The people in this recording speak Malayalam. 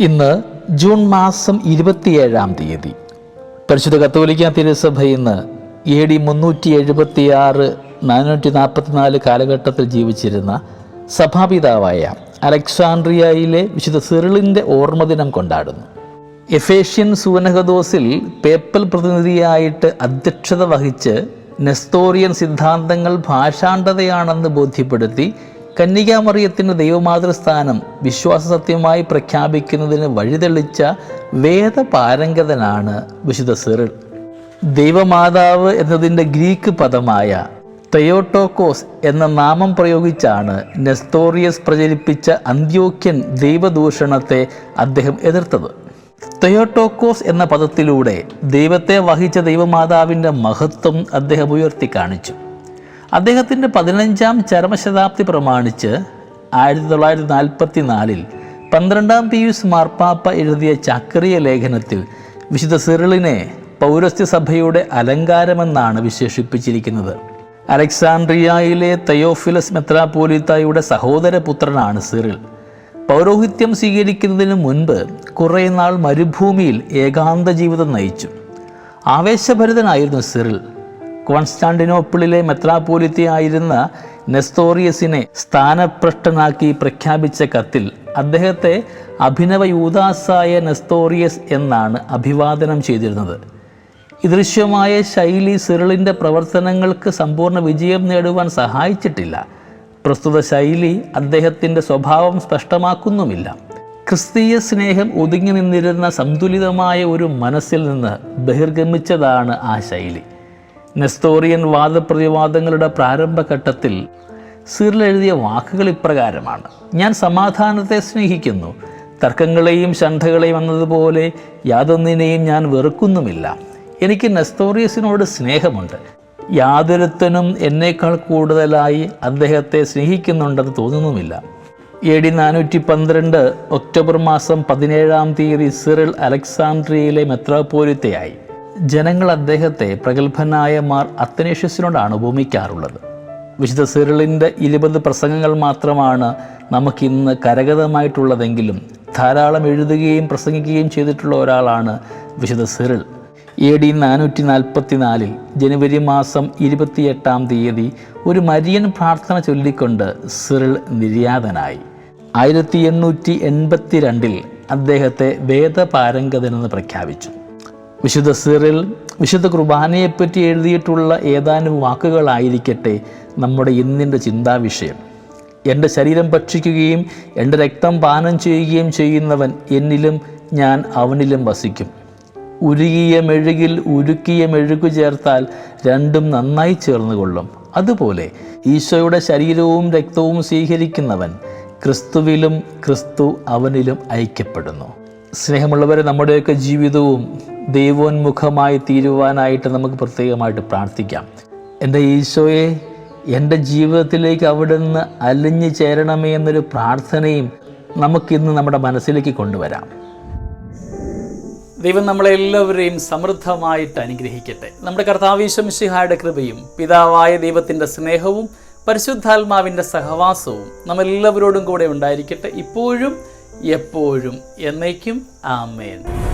ഇന്ന് ജൂൺ മാസം ഇരുപത്തിയേഴാം തീയതി. പരിശുദ്ധ കത്തോലിക്ക തിരുസഭ ഇന്ന് എ ഡി മുന്നൂറ്റി എഴുപത്തി ആറ് നാനൂറ്റി നാൽപ്പത്തിനാല് കാലഘട്ടത്തിൽ ജീവിച്ചിരുന്ന സഭാപിതാവായ അലക്സാണ്ട്രിയയിലെ വിശുദ്ധ സിറിളിന്റെ ഓർമ്മദിനം കൊണ്ടാടുന്നു. എഫേഷ്യൻ സുവനഹദോസിൽ പേപ്പൽ പ്രതിനിധിയായിട്ട് അധ്യക്ഷത വഹിച്ച് നെസ്തോറിയൻ സിദ്ധാന്തങ്ങൾ ഭാഷാണ്ടതയാണെന്ന് ബോധ്യപ്പെടുത്തി കന്യകാമറിയത്തിന് ദൈവമാതൃസ്ഥാനം വിശ്വാസസത്യമായി പ്രഖ്യാപിക്കുന്നതിന് വഴിതെളിച്ച വേദപാരംഗതനാണ് വിശുദ്ധ സിറിൾ ദൈവമാതാവ് എന്നതിന്റെ ഗ്രീക്ക് പദമായ തയോട്ടോക്കോസ് എന്ന നാമം പ്രയോഗിച്ചാണ് നെസ്തോറിയസ് പ്രചരിപ്പിച്ച അന്ത്യോക്യൻ ദൈവദൂഷണത്തെ അദ്ദേഹം എതിർത്തത്. തയോട്ടോക്കോസ് എന്ന പദത്തിലൂടെ ദൈവത്തെ വഹിച്ച ദൈവമാതാവിന്റെ മഹത്വം അദ്ദേഹം ഉയർത്തി കാണിച്ചു. അദ്ദേഹത്തിന്റെ പതിനഞ്ചാം ചരമശതാബ്ദി പ്രമാണിച്ച് ആയിരത്തി തൊള്ളായിരത്തി നാൽപ്പത്തി നാലിൽ പന്ത്രണ്ടാം പിയൂസ് മാർപ്പാപ്പ എഴുതിയ ചക്രീയ ലേഖനത്തിൽ വിശുദ്ധ സിറിളിനെ പൗരസ്ത്യ സഭയുടെ അലങ്കാരമെന്നാണ് വിശേഷിപ്പിച്ചിരിക്കുന്നത്. അലക്സാണ്ട്രിയയിലെ തയോഫിലസ് മെത്രാപോലിത്തായുടെ സഹോദരപുത്രനാണ് സിറിൽ. പൗരോഹിത്യം സ്വീകരിക്കുന്നതിന് മുൻപ് കുറേ നാൾ മരുഭൂമിയിൽ ഏകാന്ത ജീവിതം നയിച്ചു. ആവേശഭരിതനായിരുന്നു സിറിൾ കോൺസ്റ്റാന്റിനോപ്പിളിലെ മെത്രാപോലിത്തയായിരുന്ന നെസ്തോറിയസിനെ സ്ഥാനഭ്രഷ്ടനാക്കി പ്രഖ്യാപിച്ച കത്തിൽ അദ്ദേഹത്തെ അഭിനവ യൂദാസായ നെസ്തോറിയസ് എന്നാണ് അഭിവാദനം ചെയ്തിരുന്നത്. ഇദൃശ്യമായ ശൈലി സിറിളിന്റെ പ്രവർത്തനങ്ങൾക്ക് സമ്പൂർണ വിജയം നേടുവാൻ സഹായിച്ചിട്ടില്ല. പ്രസ്തുത ശൈലി അദ്ദേഹത്തിന്റെ സ്വഭാവം സ്പഷ്ടമാക്കുന്നുമില്ല. ക്രിസ്തീയ സ്നേഹം ഒതുങ്ങി നിന്നിരുന്ന സന്തുലിതമായ ഒരു മനസ്സിൽ നിന്ന് ബഹിർഗമിച്ചതാണ് ആ ശൈലി. നെസ്തോറിയൻ വാദപ്രതിവാദങ്ങളുടെ പ്രാരംഭഘട്ടത്തിൽ സിറിൽ എഴുതിയ വാക്കുകൾ ഇപ്രകാരമാണ്. ഞാൻ സമാധാനത്തെ സ്നേഹിക്കുന്നു. തർക്കങ്ങളെയും ശണ്ഠകളെയും എന്നതുപോലെ യാതൊന്നിനെയും ഞാൻ വെറുക്കുന്നുമില്ല. എനിക്ക് നെസ്തോറിയസിനോട് സ്നേഹമുണ്ട്. യാതൊരുത്തനും എന്നേക്കാൾ കൂടുതലായി അദ്ദേഹത്തെ സ്നേഹിക്കുന്നുണ്ടെന്ന് തോന്നുന്നുമില്ല. എ ഡി നാനൂറ്റി പന്ത്രണ്ട് ഒക്ടോബർ മാസം പതിനേഴാം തീയതി സിറിൽ അലക്സാണ്ട്രിയയിലെ മെത്രാപോലിത്തയായി ജനങ്ങൾ അദ്ദേഹത്തെ പ്രഗത്ഭനായ മാർ അത്തനേഷ്യസിനോടാണ് ഉപമിക്കാറുള്ളത്. വിശുദ്ധ സിറിളിന്റെ ഇരുപത് പ്രസംഗങ്ങൾ മാത്രമാണ് നമുക്കിന്ന് കരഗതമായിട്ടുള്ളതെങ്കിലും ധാരാളം എഴുതുകയും പ്രസംഗിക്കുകയും ചെയ്തിട്ടുള്ള ഒരാളാണ് വിശുദ്ധ സിറിൾ എ ഡി നാനൂറ്റി നാൽപ്പത്തി നാലിൽ ജനുവരി മാസം ഇരുപത്തിയെട്ടാം തീയതി ഒരു മരിയൻ പ്രാർത്ഥന ചൊല്ലിക്കൊണ്ട് സിറിൾ നിര്യാതനായി. ആയിരത്തി എണ്ണൂറ്റി എൺപത്തി രണ്ടിൽ അദ്ദേഹത്തെ വേദപാരംഗതനെന്ന് പ്രഖ്യാപിച്ചു. വിശുദ്ധ സിറിൽ വിശുദ്ധ കുർബാനയെപ്പറ്റി എഴുതിയിട്ടുള്ള ഏതാനും വാക്കുകളായിരിക്കട്ടെ നമ്മുടെ ഇന്നിന്റെ ചിന്താവിഷയം. എന്റെ ശരീരം ഭക്ഷിക്കുകയും എന്റെ രക്തം പാനം ചെയ്യുകയും ചെയ്യുന്നവൻ എന്നിലും ഞാൻ അവനിലും വസിക്കും. ഉരുകിയ മെഴുകിൽ ഉരുക്കിയ മെഴുകു ചേർത്താൽ രണ്ടും നന്നായി ചേർന്നുകൊള്ളും. അതുപോലെ ഈശോയുടെ ശരീരവും രക്തവും സ്വീകരിക്കുന്നവൻ ക്രിസ്തുവിലും ക്രിസ്തു അവനിലും ഐക്യപ്പെടുന്നു. സ്നേഹമുള്ളവരെ നമ്മുടെയൊക്കെ ജീവിതവും ദൈവോന്മുഖമായി തീരുവാനായിട്ട് നമുക്ക് പ്രത്യേകമായിട്ട് പ്രാർത്ഥിക്കാം. എന്റെ ഈശോയെ എന്റെ ജീവിതത്തിലേക്ക് അവിടുന്ന് അലിഞ്ഞു ചേരണമേ എന്നൊരു പ്രാർത്ഥനയും നമുക്കിന്ന് നമ്മുടെ മനസ്സിലേക്ക് കൊണ്ടുവരാം. ദൈവം നമ്മളെല്ലാവരെയും സമൃദ്ധമായിട്ട് അനുഗ്രഹിക്കട്ടെ. നമ്മുടെ കർത്താവീശംഷിഹായുടെ കൃപയും പിതാവായ ദൈവത്തിന്റെ സ്നേഹവും പരിശുദ്ധാത്മാവിന്റെ സഹവാസവും നമ്മളെല്ലാവരോടും കൂടെ ഉണ്ടായിരിക്കട്ടെ. ഇപ്പോഴും എപ്പോഴും എന്നേക്കും. ആമേൻ.